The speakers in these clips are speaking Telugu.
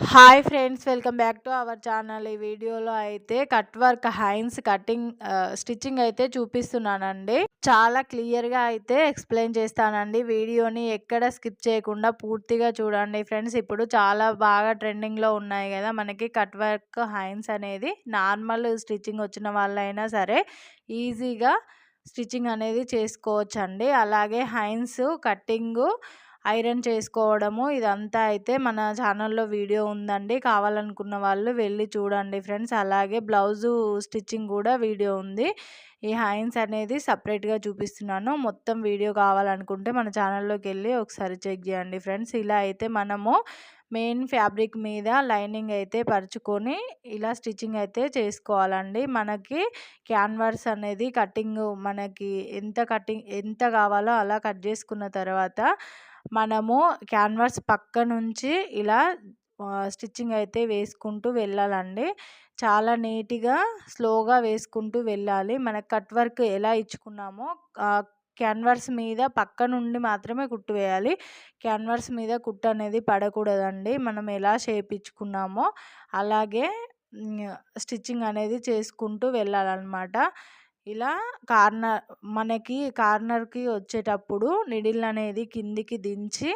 Hi friends welcome back to our channel ఈ వీడియోలో అయితే cut work hands cutting stitching అయితే చూపిస్తున్నానండి. చాలా క్లియర్గా అయితే ఎక్స్ప్లెయిన్ చేస్తానండి. వీడియోని ఎక్కడ స్కిప్ చేయకుండా పూర్తిగా చూడండి ఫ్రెండ్స్ ఇప్పుడు చాలా బాగా ట్రెండింగ్లో ఉన్నాయి కదా మనకి కట్ వర్క్ హైన్స్ అనేది నార్మల్ స్టిచ్చింగ్ వచ్చిన వాళ్ళైనా సరే ఈజీగా స్టిచ్చింగ్ అనేది చేసుకోవచ్చండి. అలాగే హైన్స్ కట్టింగు ఐరన్ చేసుకోవడము ఇదంతా అయితే మన ఛానల్లో వీడియో ఉందండి. కావాలనుకున్న వాళ్ళు వెళ్ళి చూడండి ఫ్రెండ్స్. అలాగే బ్లౌజు స్టిచ్చింగ్ కూడా వీడియో ఉంది. ఈ హాయిన్స్ అనేది సపరేట్గా చూపిస్తున్నాను. మొత్తం వీడియో కావాలనుకుంటే మన ఛానల్లోకి వెళ్ళి ఒకసారి చెక్ చేయండి ఫ్రెండ్స్. ఇలా అయితే మనము మెయిన్ ఫ్యాబ్రిక్ మీద లైనింగ్ అయితే పరుచుకొని ఇలా స్టిచ్చింగ్ అయితే చేసుకోవాలండి. మనకి క్యాన్వర్స్ అనేది కటింగ్ మనకి ఎంత కటింగ్ ఎంత కావాలో అలా కట్ చేసుకున్న తర్వాత మనము క్యాన్వాస్ పక్క నుంచి ఇలా స్టిచ్చింగ్ అయితే వేసుకుంటూ వెళ్ళాలండి. చాలా నీట్గా స్లోగా వేసుకుంటూ వెళ్ళాలి. మన కట్ వర్క్ ఎలా ఇచ్చుకున్నామో క్యాన్వర్స్ మీద పక్క నుండి మాత్రమే కుట్టు వేయాలి. క్యాన్వర్స్ మీద కుట్టు అనేది పడకూడదండి. మనం ఎలా షేప్ ఇచ్చుకున్నామో అలాగే స్టిచ్చింగ్ అనేది చేసుకుంటూ వెళ్ళాలన్నమాట. ఇలా కార్నర్ మనకి కార్నర్కి వచ్చేటప్పుడు నిడిల్ అనేది కిందికి దించి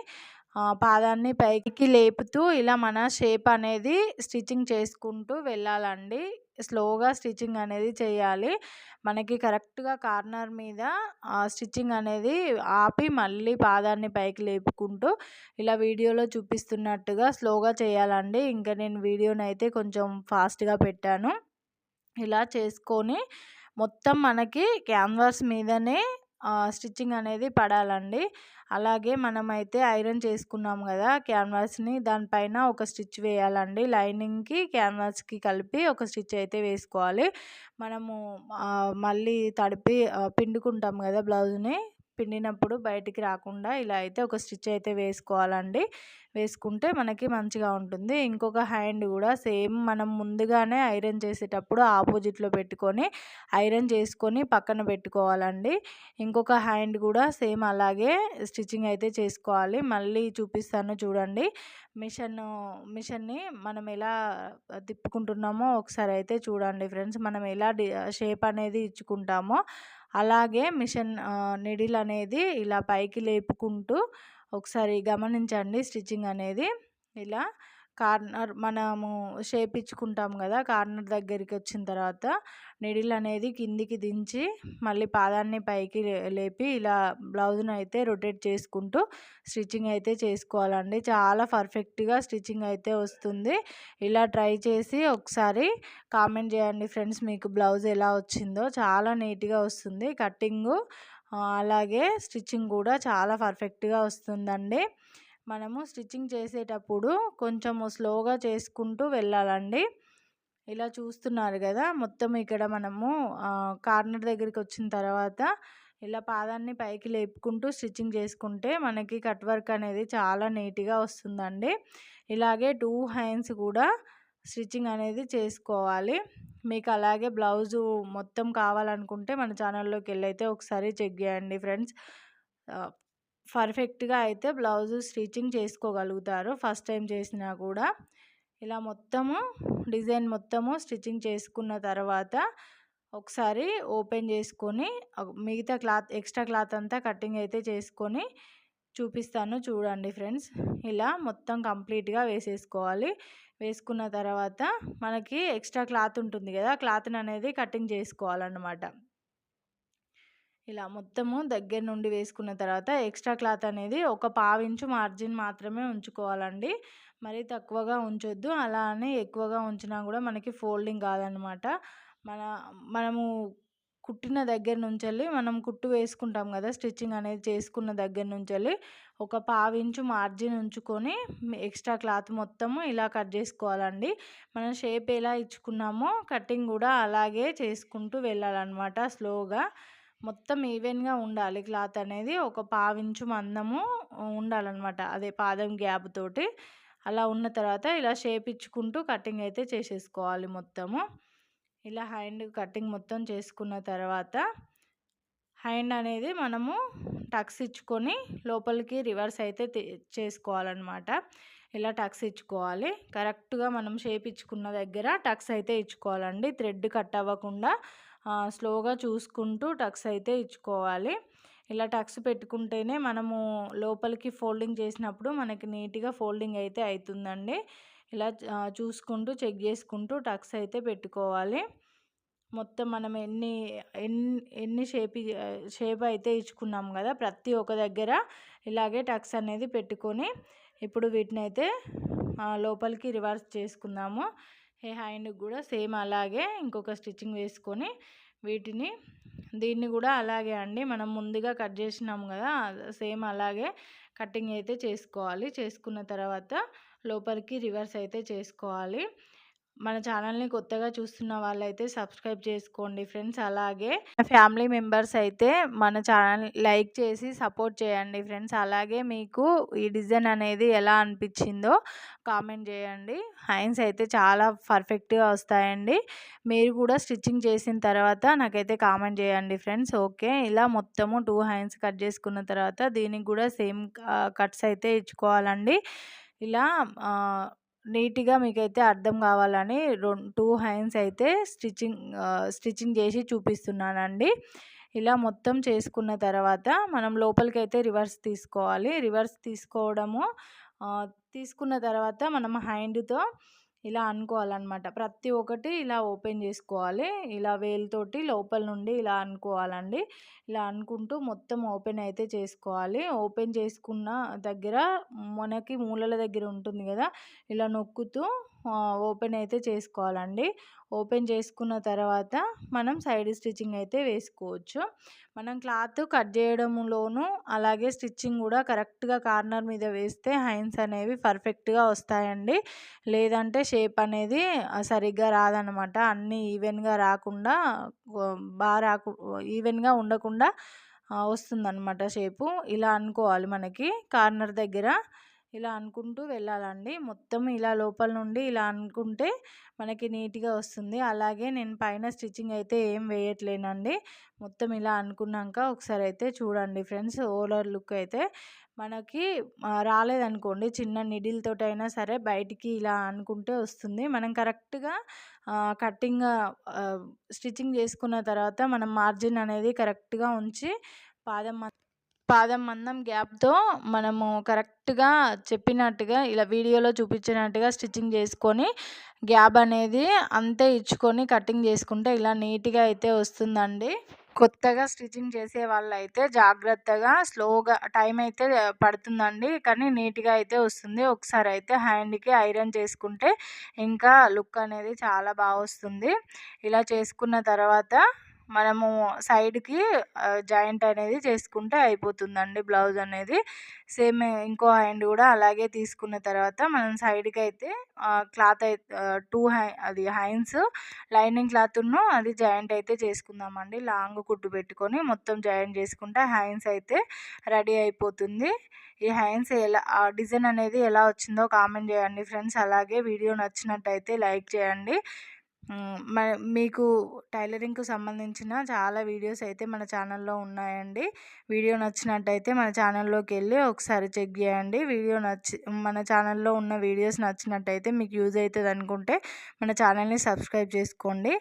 పాదాన్ని పైకి లేపుతూ ఇలా మన షేప్ అనేది స్టిచ్చింగ్ చేసుకుంటూ వెళ్ళాలండి. స్లోగా స్టిచ్చింగ్ అనేది చేయాలి. మనకి కరెక్ట్గా కార్నర్ మీద స్టిచ్చింగ్ అనేది ఆపి మళ్ళీ పాదాన్ని పైకి లేపుకుంటూ ఇలా వీడియోలో చూపిస్తున్నట్టుగా స్లోగా చేయాలండి. ఇంకా నేను వీడియోని అయితే కొంచెం ఫాస్ట్గా పెట్టాను. ఇలా చేసుకొని మొత్తం మనకి క్యాన్వాస్ మీదనే స్టిచ్చింగ్ అనేది పడాలండి. అలాగే మనమైతే ఐరన్ చేసుకున్నాం కదా క్యాన్వాస్ని దానిపైన ఒక స్టిచ్ వేయాలండి. లైనింగ్కి క్యాన్వాస్కి కలిపి ఒక స్టిచ్ అయితే వేసుకోవాలి. మనము మళ్ళీ తడిపి పిండుకుంటాం కదా బ్లౌజ్ని. పిండినప్పుడు బయటికి రాకుండా ఇలా అయితే ఒక స్టిచ్ అయితే వేసుకోవాలండి. వేసుకుంటే మనకి మంచిగా ఉంటుంది. ఇంకొక హ్యాండ్ కూడా సేమ్ మనం ముందుగానే ఐరన్ చేసేటప్పుడు ఆపోజిట్లో పెట్టుకొని ఐరన్ చేసుకొని పక్కన పెట్టుకోవాలండి. ఇంకొక హ్యాండ్ కూడా సేమ్ అలాగే స్టిచ్చింగ్ అయితే చేసుకోవాలి. మళ్ళీ చూపిస్తాను చూడండి. మిషన్ మిషన్ని మనం ఎలా తిప్పుకుంటున్నామో ఒకసారి అయితే చూడండి ఫ్రెండ్స్. మనం ఎలా షేప్ అనేది ఇచ్చుకుంటామో అలాగే మిషన్ నిడిల్ అనేది ఇలా పైకి లేపుకుంటూ ఒకసారి గమనించండి. స్టిచ్చింగ్ అనేది ఇలా కార్నర్ మనము షేప్ ఇచ్చుకుంటాం కదా కార్నర్ దగ్గరికి వచ్చిన తర్వాత నిడిల్ అనేది కిందికి దించి మళ్ళీ పాదాన్ని పైకి లేపి ఇలా బ్లౌజ్ను అయితే రొటేట్ చేసుకుంటూ స్టిచ్చింగ్ అయితే చేసుకోవాలండి. చాలా పర్ఫెక్ట్గా స్టిచ్చింగ్ అయితే వస్తుంది. ఇలా ట్రై చేసి ఒకసారి కామెంట్ చేయండి ఫ్రెండ్స్ మీకు బ్లౌజ్ ఎలా వచ్చిందో. చాలా నీట్గా వస్తుంది. కట్టింగు అలాగే స్టిచ్చింగ్ కూడా చాలా పర్ఫెక్ట్గా వస్తుందండి. మనము స్టిచ్చింగ్ చేసేటప్పుడు కొంచెము స్లోగా చేసుకుంటూ వెళ్ళాలండి. ఇలా చూస్తున్నారు కదా మొత్తం ఇక్కడ మనము కార్నర్ దగ్గరికి వచ్చిన తర్వాత ఇలా పాదాన్ని పైకి లేపుకుంటూ స్టిచ్చింగ్ చేసుకుంటే మనకి కట్ వర్క్ అనేది చాలా నీట్గా వస్తుందండి. ఇలాగే టూ హ్యాండ్స్ కూడా స్టిచ్చింగ్ అనేది చేసుకోవాలి. మీకు అలాగే బ్లౌజు మొత్తం కావాలనుకుంటే మన ఛానల్లోకి వెళ్ళైతే ఒకసారి చెక్ చేయండి ఫ్రెండ్స్. పర్ఫెక్ట్గా అయితే బ్లౌజు స్టిచ్చింగ్ చేసుకోగలుగుతారు. ఫస్ట్ టైం చేసినా కూడా. ఇలా మొత్తము డిజైన్ మొత్తము స్టిచ్చింగ్ చేసుకున్న తర్వాత ఒకసారి ఓపెన్ చేసుకొని మిగతా క్లాత్ ఎక్స్ట్రా క్లాత్ అంతా కటింగ్ అయితే చేసుకొని చూపిస్తాను చూడండి ఫ్రెండ్స్. ఇలా మొత్తం కంప్లీట్గా వేసేసుకోవాలి. వేసుకున్న తర్వాత మనకి ఎక్స్ట్రా క్లాత్ ఉంటుంది కదా క్లాత్ని అనేది కటింగ్ చేసుకోవాలన్నమాట. ఇలా మొత్తము దగ్గర నుండి వేసుకున్న తర్వాత ఎక్స్ట్రా క్లాత్ అనేది ఒక పావించు మార్జిన్ మాత్రమే ఉంచుకోవాలండి. మరీ తక్కువగా ఉంచొద్దు. అలా అని ఎక్కువగా ఉంచినా కూడా మనకి ఫోల్డింగ్ కాదనమాట. మన మనము కుట్టిన దగ్గర నుంచి వెళ్ళి మనం కుట్టు వేసుకుంటాం కదా స్టిచ్చింగ్ అనేది చేసుకున్న దగ్గర నుంచి వెళ్ళి ఒక పావించు మార్జిన్ ఉంచుకొని ఎక్స్ట్రా క్లాత్ మొత్తము ఇలా కట్ చేసుకోవాలండి. మనం షేప్ ఎలా ఇచ్చుకున్నామో కటింగ్ కూడా అలాగే చేసుకుంటూ వెళ్ళాలన్నమాట స్లోగా. మొత్తం ఈవెన్గా ఉండాలి. క్లాత్ అనేది ఒక పావించు మందము ఉండాలన్నమాట. అదే పాదం గ్యాప్ తోటి. అలా ఉన్న తర్వాత ఇలా షేప్ ఇచ్చుకుంటూ కటింగ్ అయితే చేసేసుకోవాలి మొత్తము. ఇలా హ్యాండ్ కటింగ్ మొత్తం చేసుకున్న తర్వాత హ్యాండ్ అనేది మనము టక్స్ ఇచ్చుకొని లోపలికి రివర్స్ అయితే చేసుకోవాలన్నమాట. ఇలా టక్స్ ఇచ్చుకోవాలి. కరెక్ట్గా మనం షేప్ ఇచ్చుకున్న దగ్గర టక్స్ అయితే ఇచ్చుకోవాలండి. థ్రెడ్ కట్ అవ్వకుండా స్లోగా చూసుకుంటూ టక్స్ అయితే ఇచ్చుకోవాలి. ఇలా టక్స్ పెట్టుకుంటేనే మనము లోపలికి ఫోల్డింగ్ చేసినప్పుడు మనకి నీట్గా ఫోల్డింగ్ అయితే అవుతుందండి ఇలా చూసుకుంటూ చెక్ చేసుకుంటూ టక్స్ అయితే పెట్టుకోవాలి. మొత్తం మనం ఎన్ని ఎన్ని ఎన్ని షేప్ షేప్ అయితే ఇచ్చుకున్నాం కదా ప్రతి ఒక్క దగ్గర ఇలాగే టక్స్ అనేది పెట్టుకొని ఇప్పుడు వీటిని అయితే లోపలికి రివర్స్ చేసుకుందాము. హే హ్యాండ్కి కూడా సేమ్ అలాగే ఇంకొక స్టిచ్చింగ్ వేసుకొని వీటిని దీన్ని కూడా అలాగే అండి. మనం ముందుగా కట్ చేసినాం కదా సేమ్ అలాగే కటింగ్ అయితే చేసుకోవాలి. చేసుకున్న తర్వాత లోపలికి రివర్స్ అయితే చేసుకోవాలి. మన ఛానల్ని కొత్తగా చూస్తున్న వాళ్ళైతే సబ్స్క్రైబ్ చేసుకోండి ఫ్రెండ్స్. అలాగే ఫ్యామిలీ మెంబర్స్ అయితే మన ఛానల్ లైక్ చేసి సపోర్ట్ చేయండి ఫ్రెండ్స్. అలాగే మీకు ఈ డిజైన్ అనేది ఎలా అనిపించిందో కామెంట్ చేయండి. హైన్స్ అయితే చాలా పర్ఫెక్ట్గా వస్తాయండి. మీరు కూడా స్టిచ్చింగ్ చేసిన తర్వాత నాకైతే కామెంట్ చేయండి ఫ్రెండ్స్. ఓకే? ఇలా మొత్తము టూ హైన్స్ కట్ చేసుకున్న తర్వాత దీనికి కూడా సేమ్ కట్స్ అయితే ఇచ్చుకోవాలండి. ఇలా నీట్గా మీకైతే అర్థం కావాలని రెండు టూ హ్యాండ్స్ అయితే స్టిచ్చింగ్ స్టిచ్చింగ్ చేసి చూపిస్తున్నానండి. ఇలా మొత్తం చేసుకున్న తర్వాత మనం లోపలికి అయితే రివర్స్ తీసుకోవాలి. రివర్స్ తీసుకోవడము తీసుకున్న తర్వాత మనం హ్యాండ్తో ఇలా అనుకోవాలన్నమాట. ప్రతి ఒక్కటి ఇలా ఓపెన్ చేసుకోవాలి. ఇలా వేలుతోటి లోపల నుండి ఇలా అనుకోవాలండి. ఇలా అనుకుంటూ మొత్తం ఓపెన్ అయితే చేసుకోవాలి. ఓపెన్ చేసుకున్న దగ్గర మనకి మూలల దగ్గర ఉంటుంది కదా ఇలా నొక్కుతూ ఓపెన్ అయితే చేసుకోవాలండి. ఓపెన్ చేసుకున్న తర్వాత మనం సైడ్ స్టిచ్చింగ్ అయితే వేసుకోవచ్చు. మనం క్లాత్ కట్ చేయడంలోనూ అలాగే స్టిచ్చింగ్ కూడా కరెక్ట్గా కార్నర్ మీద వేస్తే హైన్స్ అనేవి పర్ఫెక్ట్గా వస్తాయండి. లేదంటే షేప్ అనేది సరిగ్గా రాదనమాట. అన్నీ ఈవెన్గా రాకుండా బాగా రాకు ఈవెన్గా ఉండకుండా వస్తుందన్నమాట షేపు. ఇలా అనుకోవాలి మనకి కార్నర్ దగ్గర. ఇలా అనుకుంటూ వెళ్ళాలండి. మొత్తం ఇలా లోపల నుండి ఇలా అనుకుంటే మనకి నీట్గా వస్తుంది. అలాగే నేను పైన స్టిచ్చింగ్ అయితే ఏం వేయట్లేనండి. మొత్తం ఇలా అనుకున్నాక ఒకసారి అయితే చూడండి ఫ్రెండ్స్ ఓవర్ లుక్ అయితే. మనకి రాలేదనుకోండి చిన్న నిడిల్తో అయినా సరే బయటికి ఇలా అనుకుంటే వస్తుంది. మనం కరెక్ట్గా కట్టింగ్ స్టిచ్చింగ్ చేసుకున్న తర్వాత మనం మార్జిన్ అనేది కరెక్ట్గా ఉంచి పాదం పాదం మందం గ్యాప్తో మనము కరెక్ట్గా చెప్పినట్టుగా ఇలా వీడియోలో చూపించినట్టుగా స్టిచ్చింగ్ చేసుకొని గ్యాప్ అనేది అంతే ఇచ్చుకొని కటింగ్ చేసుకుంటే ఇలా నీట్గా అయితే వస్తుందండి. కొత్తగా స్టిచ్చింగ్ చేసే వాళ్ళు అయితే జాగ్రత్తగా స్లోగా టైం అయితే పడుతుందండి. కానీ నీట్గా అయితే వస్తుంది. ఒకసారి అయితే హ్యాండ్కి ఐరన్ చేసుకుంటే ఇంకా లుక్ అనేది చాలా బాగా వస్తుంది. ఇలా చేసుకున్న తర్వాత మనము సైడ్కి జాయింట్ అనేది చేసుకుంటే అయిపోతుందండి బ్లౌజ్ అనేది. సేమ్ ఇంకో హ్యాండ్ కూడా అలాగే తీసుకున్న తర్వాత మనం సైడ్కి అయితే క్లాత్ అయితే టూ హై అది హ్యాండ్స్ లైనింగ్ క్లాత్ను అది జాయింట్ అయితే చేసుకుందామండి. లాంగ్ కుట్టు పెట్టుకొని మొత్తం జాయింట్ చేసుకుంటే హ్యాండ్స్ అయితే రెడీ అయిపోతుంది. ఈ హ్యాండ్స్ ఎలా ఆ డిజైన్ అనేది ఎలా వచ్చిందో కామెంట్ చేయండి ఫ్రెండ్స్. అలాగే వీడియో నచ్చినట్టయితే లైక్ చేయండి. మీకు టైలరింగ్కు సంబంధించిన చాలా వీడియోస్ అయితే మన ఛానల్లో ఉన్నాయండి. వీడియో నచ్చినట్టయితే మన ఛానల్లోకి వెళ్ళి ఒకసారి చెక్ చేయండి. వీడియో నచ్చి మన ఛానల్లో ఉన్న వీడియోస్ నచ్చినట్టయితే మీకు యూజ్ అవుతుంది అనుకుంటే మన ఛానల్ని సబ్స్క్రైబ్ చేసుకోండి.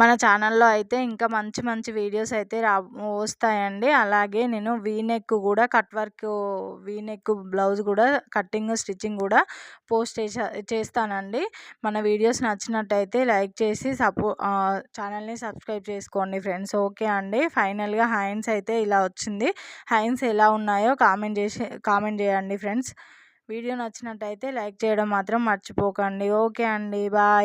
మన ఛానల్లో అయితే ఇంకా మంచి మంచి వీడియోస్ అయితే రా వస్తాయండి. అలాగే నేను వీనెక్ కూడా cut work V neck blouse కూడా కట్టింగ్ స్టిచ్చింగ్ కూడా పోస్ట్ చేస్తానండి. మన వీడియోస్ నచ్చినట్టయితే లైక్ చేసి సపో ఛానల్ని సబ్స్క్రైబ్ చేసుకోండి ఫ్రెండ్స్. ఓకే అండి. ఫైనల్గా హ్యాండ్స్ అయితే ఇలా వచ్చింది. హ్యాండ్స్ ఎలా ఉన్నాయో కామెంట్ చేసి కామెంట్ చేయండి ఫ్రెండ్స్. వీడియో నచ్చినట్టయితే లైక్ చేయడం మాత్రం మర్చిపోకండి. ఓకే అండి. బాయ్.